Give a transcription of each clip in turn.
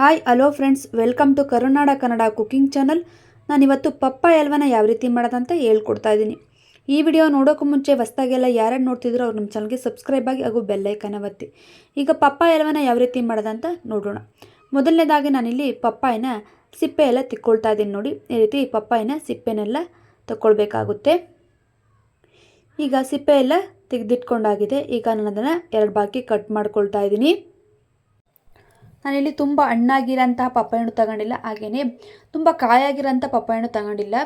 Hi, hello friends. Welcome to Karunada Kannada cooking channel. ನಾನಿವತ್ತು ಪಪ್ಪ ಎಲ್ವನ ಯಾವ ರೀತಿ ಮಾಡೋದಂತ ಹೇಳ್ಕೊಡ್ತಾ ಇದ್ದೀನಿ ಈ ವಿಡಿಯೋ ನೋಡೋಕ್ಕೂ ಮುಂಚೆ ಹೊಸ್ದಾಗೆಲ್ಲ ಯಾರ್ಯಾರು ನೋಡ್ತಿದ್ರು ಅವ್ರು ನಮ್ಮ ಚಾನಲ್ಗೆ ಸಬ್ಸ್ಕ್ರೈಬ್ ಆಗಿ ಹಾಗೂ ಬೆಲ್ಲೈಕನ ಒತ್ತಿ. ಈಗ ಪಪ್ಪ ಎಲ್ವನ ಯಾವ ರೀತಿ ಮಾಡೋದಂತ ನೋಡೋಣ. ಮೊದಲನೇದಾಗಿ ನಾನಿಲ್ಲಿ ಪಪ್ಪಾಯಿನ ಸಿಪ್ಪೆ ಎಲ್ಲ ತಿಕ್ಕೊಳ್ತಾ ಇದ್ದೀನಿ ನೋಡಿ. ಈ ರೀತಿ ಪಪ್ಪಾಯಿನ ಸಿಪ್ಪೆನೆಲ್ಲ ತಗೊಳ್ಬೇಕಾಗುತ್ತೆ ಈಗ ಸಿಪ್ಪೆ ಎಲ್ಲ ತೆಗೆದಿಟ್ಕೊಂಡಾಗಿದೆ. ಈಗ ನಾನು ಅದನ್ನು ಎರಡು ಬಾಕಿ ಕಟ್ ಮಾಡ್ಕೊಳ್ತಾ ಇದ್ದೀನಿ ನಾನಿಲ್ಲಿ ತುಂಬ ಹಣ್ಣಾಗಿರೋಂತಹ ಪಪ್ಪಾಯಣ್ಣು ತಗೊಂಡಿಲ್ಲ ಹಾಗೆಯೇ ತುಂಬ ಕಾಯಾಗಿರೋಂಥ ಪಪ್ಪಾಯಣ್ಣು ತಗೊಂಡಿಲ್ಲ.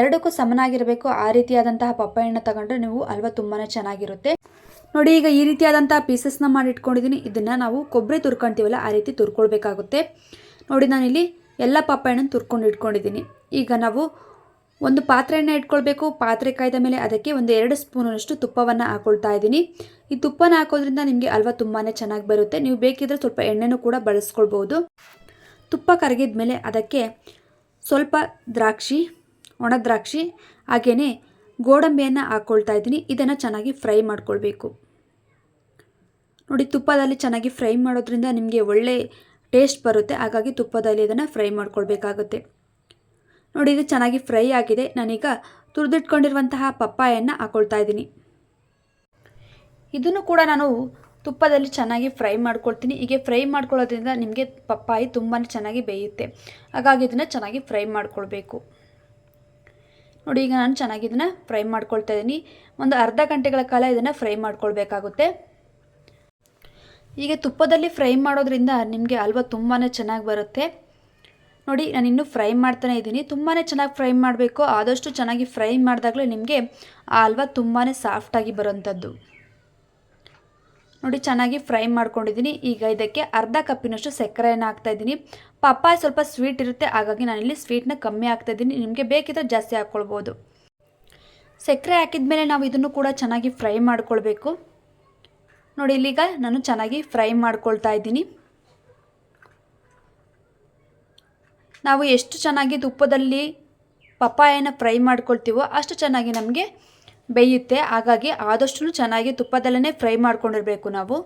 ಎರಡಕ್ಕೂ ಸಮನಾಗಿರಬೇಕು, ಆ ರೀತಿಯಾದಂತಹ ಪಪ್ಪಾಯಣ್ಣ ತಗೊಂಡ್ರೆ ನೀವು ಅಲ್ವ ತುಂಬಾ ಚೆನ್ನಾಗಿರುತ್ತೆ. ನೋಡಿ, ಈಗ ಈ ರೀತಿಯಾದಂತಹ ಪೀಸಸ್ನ ಮಾಡಿ ಇಟ್ಕೊಂಡಿದ್ದೀನಿ ಇದನ್ನು ನಾವು ಕೊಬ್ಬರಿ ತುರ್ಕೊಳ್ತೀವಲ್ಲ ಆ ರೀತಿ ತುರ್ಕೊಳ್ಬೇಕಾಗುತ್ತೆ. ನೋಡಿ, ನಾನಿಲ್ಲಿ ಎಲ್ಲ ಪಪ್ಪಾಯಣ್ಣನ ತುರ್ಕೊಂಡು ಇಟ್ಕೊಂಡಿದ್ದೀನಿ. ಈಗ ನಾವು ಒಂದು ಪಾತ್ರೆಯನ್ನು ಇಟ್ಕೊಳ್ಬೇಕು. ಪಾತ್ರೆ ಕಾಯ್ದ ಮೇಲೆ ಅದಕ್ಕೆ ಒಂದು ಎರಡು ಸ್ಪೂನಷ್ಟು ತುಪ್ಪವನ್ನು ಹಾಕೊಳ್ತಾ ಇದ್ದೀನಿ. ಈ ತುಪ್ಪನ ಹಾಕೋದ್ರಿಂದ ನಿಮಗೆ ಅಲ್ವ ತುಂಬಾ ಚೆನ್ನಾಗಿ ಬರುತ್ತೆ. ನೀವು ಬೇಕಿದ್ರೆ ಸ್ವಲ್ಪ ಎಣ್ಣೆನೂ ಕೂಡ ಬಳಸ್ಕೊಳ್ಬೋದು. ತುಪ್ಪ ಕರಗಿದ ಮೇಲೆ ಅದಕ್ಕೆ ಸ್ವಲ್ಪ ದ್ರಾಕ್ಷಿ, ಒಣ ದ್ರಾಕ್ಷಿ ಹಾಗೆಯೇ ಗೋಡಂಬಿಯನ್ನು ಹಾಕ್ಕೊಳ್ತಾ ಇದ್ದೀನಿ. ಇದನ್ನು ಚೆನ್ನಾಗಿ ಫ್ರೈ ಮಾಡ್ಕೊಳ್ಬೇಕು. ನೋಡಿ, ತುಪ್ಪದಲ್ಲಿ ಚೆನ್ನಾಗಿ ಫ್ರೈ ಮಾಡೋದ್ರಿಂದ ನಿಮಗೆ ಒಳ್ಳೆ ಟೇಸ್ಟ್ ಬರುತ್ತೆ. ಹಾಗಾಗಿ ತುಪ್ಪದಲ್ಲಿ ಇದನ್ನು ಫ್ರೈ ಮಾಡ್ಕೊಳ್ಬೇಕಾಗುತ್ತೆ. ನೋಡಿ, ಇದು ಚೆನ್ನಾಗಿ ಫ್ರೈ ಆಗಿದೆ. ನಾನೀಗ ತುರಿದಿಟ್ಕೊಂಡಿರುವಂತಹ ಪಪ್ಪಾಯನ್ನು ಹಾಕೊಳ್ತಾ ಇದ್ದೀನಿ. ಇದನ್ನು ಕೂಡ ನಾನು ತುಪ್ಪದಲ್ಲಿ ಚೆನ್ನಾಗಿ ಫ್ರೈ ಮಾಡ್ಕೊಳ್ತೀನಿ. ಹೀಗೆ ಫ್ರೈ ಮಾಡ್ಕೊಳ್ಳೋದ್ರಿಂದ ನಿಮಗೆ ಪಪ್ಪಾಯಿ ತುಂಬಾ ಚೆನ್ನಾಗಿ ಬೇಯುತ್ತೆ. ಹಾಗಾಗಿ ಇದನ್ನು ಚೆನ್ನಾಗಿ ಫ್ರೈ ಮಾಡ್ಕೊಳ್ಬೇಕು. ನೋಡಿ, ಈಗ ನಾನು ಚೆನ್ನಾಗಿ ಇದನ್ನು ಫ್ರೈ ಮಾಡ್ಕೊಳ್ತಾ ಇದ್ದೀನಿ. ಒಂದು ಅರ್ಧ ಗಂಟೆಗಳ ಕಾಲ ಇದನ್ನು ಫ್ರೈ ಮಾಡ್ಕೊಳ್ಬೇಕಾಗುತ್ತೆ. ಹೀಗೆ ತುಪ್ಪದಲ್ಲಿ ಫ್ರೈ ಮಾಡೋದ್ರಿಂದ ನಿಮಗೆ ಹಲ್ವ ತುಂಬಾ ಚೆನ್ನಾಗಿ ಬರುತ್ತೆ. ನೋಡಿ, ನಾನು ಇನ್ನೂ ಫ್ರೈ ಮಾಡ್ತಾನೆ ಇದ್ದೀನಿ. ತುಂಬಾ ಚೆನ್ನಾಗಿ ಫ್ರೈ ಮಾಡಬೇಕು. ಆದಷ್ಟು ಚೆನ್ನಾಗಿ ಫ್ರೈ ಮಾಡಿದಾಗಲೇ ನಿಮಗೆ ಆ ಹಲ್ವ ತುಂಬಾ ಸಾಫ್ಟಾಗಿ ಬರೋಂಥದ್ದು ನೋಡಿ, ಚೆನ್ನಾಗಿ ಫ್ರೈ ಮಾಡ್ಕೊಂಡಿದ್ದೀನಿ. ಈಗ ಇದಕ್ಕೆ ಅರ್ಧ ಕಪ್ಪಿನಷ್ಟು ಸಕ್ಕರೆಯನ್ನು ಹಾಕ್ತಾಯಿದ್ದೀನಿ ಪಪ್ಪಾಯ ಸ್ವಲ್ಪ ಸ್ವೀಟ್ ಇರುತ್ತೆ. ಹಾಗಾಗಿ ನಾನಿಲ್ಲಿ ಸ್ವೀಟ್ನ ಕಮ್ಮಿ ಹಾಕ್ತಾಯಿದ್ದೀನಿ ನಿಮಗೆ ಬೇಕಿದ್ರೆ ಜಾಸ್ತಿ ಹಾಕ್ಕೊಳ್ಬೋದು ಸಕ್ಕರೆ ಹಾಕಿದ ಮೇಲೆ ನಾವು ಇದನ್ನು ಕೂಡ ಚೆನ್ನಾಗಿ ಫ್ರೈ ಮಾಡ್ಕೊಳ್ಬೇಕು. ನೋಡಿ, ಇಲ್ಲಿಗ ನಾನು ಚೆನ್ನಾಗಿ ಫ್ರೈ ಮಾಡ್ಕೊಳ್ತಾ ಇದ್ದೀನಿ. ನಾವು ಎಷ್ಟು ಚೆನ್ನಾಗಿ ತುಪ್ಪದಲ್ಲಿ ಪಪ್ಪಾಯನ ಫ್ರೈ ಮಾಡ್ಕೊಳ್ತೀವೋ ಅಷ್ಟು ಚೆನ್ನಾಗಿ ನಮಗೆ ಬೇಯುತ್ತೆ. ಹಾಗಾಗಿ ಆದಷ್ಟು ಚೆನ್ನಾಗಿ ತುಪ್ಪದಲ್ಲೇ ಫ್ರೈ ಮಾಡ್ಕೊಂಡಿರಬೇಕು ನಾವು.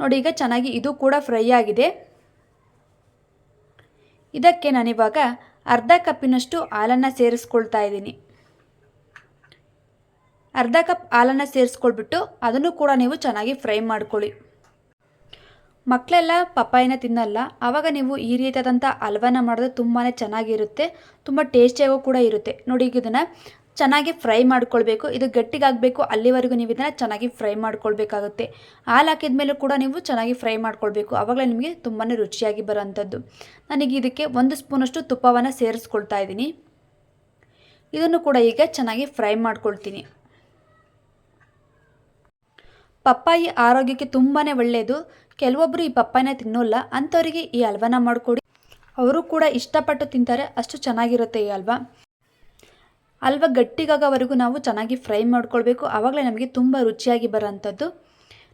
ನೋಡಿ, ಈಗ ಚೆನ್ನಾಗಿ ಇದು ಕೂಡ ಫ್ರೈ ಆಗಿದೆ. ಇದಕ್ಕೆ ನಾನಿವಾಗ ಅರ್ಧ ಕಪ್ಪಿನಷ್ಟು ಹಾಲನ್ನು ಸೇರಿಸ್ಕೊಳ್ತಾ ಇದ್ದೀನಿ. ಅರ್ಧ ಕಪ್ ಹಾಲನ್ನು ಸೇರಿಸ್ಕೊಳ್ಬಿಟ್ಟು ಅದನ್ನು ಕೂಡ ನೀವು ಚೆನ್ನಾಗಿ ಫ್ರೈ ಮಾಡ್ಕೊಳ್ಳಿ. ಮಕ್ಕಳೆಲ್ಲ ಪಪ್ಪಾಯಿನ ತಿನ್ನಲ್ಲ. ಆವಾಗ ನೀವು ಈ ರೀತಿಯಾದಂಥ ಹಲ್ವನ ಮಾಡಿದ್ರೆ ತುಂಬಾ ಚೆನ್ನಾಗಿರುತ್ತೆ. ತುಂಬ ಟೇಸ್ಟಿಯಾಗೂ ಕೂಡ ಇರುತ್ತೆ. ನೋಡಿ ಇದನ್ನು ಚೆನ್ನಾಗಿ ಫ್ರೈ ಮಾಡ್ಕೊಳ್ಬೇಕು. ಇದು ಗಟ್ಟಿಗಾಗಬೇಕು. ಅಲ್ಲಿವರೆಗೂ ನೀವು ಇದನ್ನು ಚೆನ್ನಾಗಿ ಫ್ರೈ ಮಾಡ್ಕೊಳ್ಬೇಕಾಗುತ್ತೆ. ಹಾಲು ಹಾಕಿದ ಮೇಲೂ ಕೂಡ ನೀವು ಚೆನ್ನಾಗಿ ಫ್ರೈ ಮಾಡ್ಕೊಳ್ಬೇಕು. ಆವಾಗಲೇ ನಿಮಗೆ ತುಂಬಾ ರುಚಿಯಾಗಿ ಬರೋವಂಥದ್ದು ನನಗೆ ಇದಕ್ಕೆ ಒಂದು ಸ್ಪೂನಷ್ಟು ತುಪ್ಪವನ್ನು ಸೇರಿಸ್ಕೊಳ್ತಾ ಇದ್ದೀನಿ. ಇದನ್ನು ಕೂಡ ಈಗ ಚೆನ್ನಾಗಿ ಫ್ರೈ ಮಾಡ್ಕೊಳ್ತೀನಿ. ಪಪ್ಪಾಯಿ ಆರೋಗ್ಯಕ್ಕೆ ತುಂಬಾ ಒಳ್ಳೆಯದು ಕೆಲವೊಬ್ಬರು ಈ ಪಪ್ಪಾಯನ ತಿನ್ನೋಲ್ಲ, ಅಂಥವರಿಗೆ ಈ ಹಲ್ವಾನ ಮಾಡಿಕೊಡಿ. ಅವರು ಕೂಡ ಇಷ್ಟಪಟ್ಟು ತಿಂತಾರೆ, ಅಷ್ಟು ಚೆನ್ನಾಗಿರುತ್ತೆ ಈ ಹಲ್ವಾ ಹಲ್ವ ಗಟ್ಟಿಗಾಗೋವರೆಗೂ ನಾವು ಚೆನ್ನಾಗಿ ಫ್ರೈ ಮಾಡ್ಕೊಳ್ಬೇಕು. ಆವಾಗಲೇ ನಮಗೆ ತುಂಬ ರುಚಿಯಾಗಿ ಬರೋಂಥದ್ದು.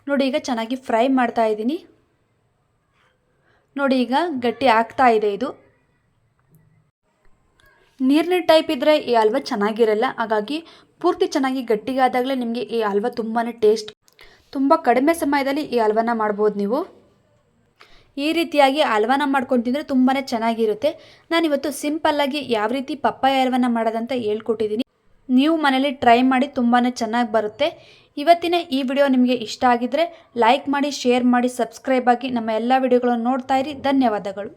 ನೋಡಿ, ಈಗ ಚೆನ್ನಾಗಿ ಫ್ರೈ ಮಾಡ್ತಾ ಇದ್ದೀನಿ. ನೋಡಿ, ಈಗ ಗಟ್ಟಿ ಆಗ್ತಾ ಇದೆ ಇದು. ನೀರಿನ ಟೈಪ್ ಇದ್ದರೆ ಈ ಹಲ್ವ ಚೆನ್ನಾಗಿರಲ್ಲ. ಹಾಗಾಗಿ ಪೂರ್ತಿ ಚೆನ್ನಾಗಿ ಗಟ್ಟಿಗಾದಾಗಲೇ ನಿಮಗೆ ಈ ಹಲ್ವ ತುಂಬಾ ಟೇಸ್ಟ್ ತುಂಬ ಕಡಿಮೆ ಸಮಯದಲ್ಲಿ ಈ ಹಲ್ವನ ಮಾಡ್ಬೋದು ನೀವು. ಈ ರೀತಿಯಾಗಿ ಹಲ್ವಾನ ಮಾಡ್ಕೊಂಡು ತಿಂದರೆ ತುಂಬಾ ಚೆನ್ನಾಗಿರುತ್ತೆ. ನಾನಿವತ್ತು ಸಿಂಪಲ್ಲಾಗಿ ಯಾವ ರೀತಿ ಪಪ್ಪಾಯ ಹಲ್ವನ ಮಾಡೋದಂತ ಹೇಳ್ಕೊಟ್ಟಿದ್ದೀನಿ ನೀವು ಮನೇಲಿ ಟ್ರೈ ಮಾಡಿ ತುಂಬಾ ಚೆನ್ನಾಗಿ ಬರುತ್ತೆ. ಇವತ್ತಿನ ಈ ವಿಡಿಯೋ ನಿಮಗೆ ಇಷ್ಟ ಆಗಿದ್ದರೆ ಲೈಕ್ ಮಾಡಿ, ಶೇರ್ ಮಾಡಿ, ಸಬ್ಸ್ಕ್ರೈಬ್ ಆಗಿ ನಮ್ಮ ಎಲ್ಲ ವಿಡಿಯೋಗಳನ್ನು ನೋಡ್ತಾ ಇರಿ. ಧನ್ಯವಾದಗಳು.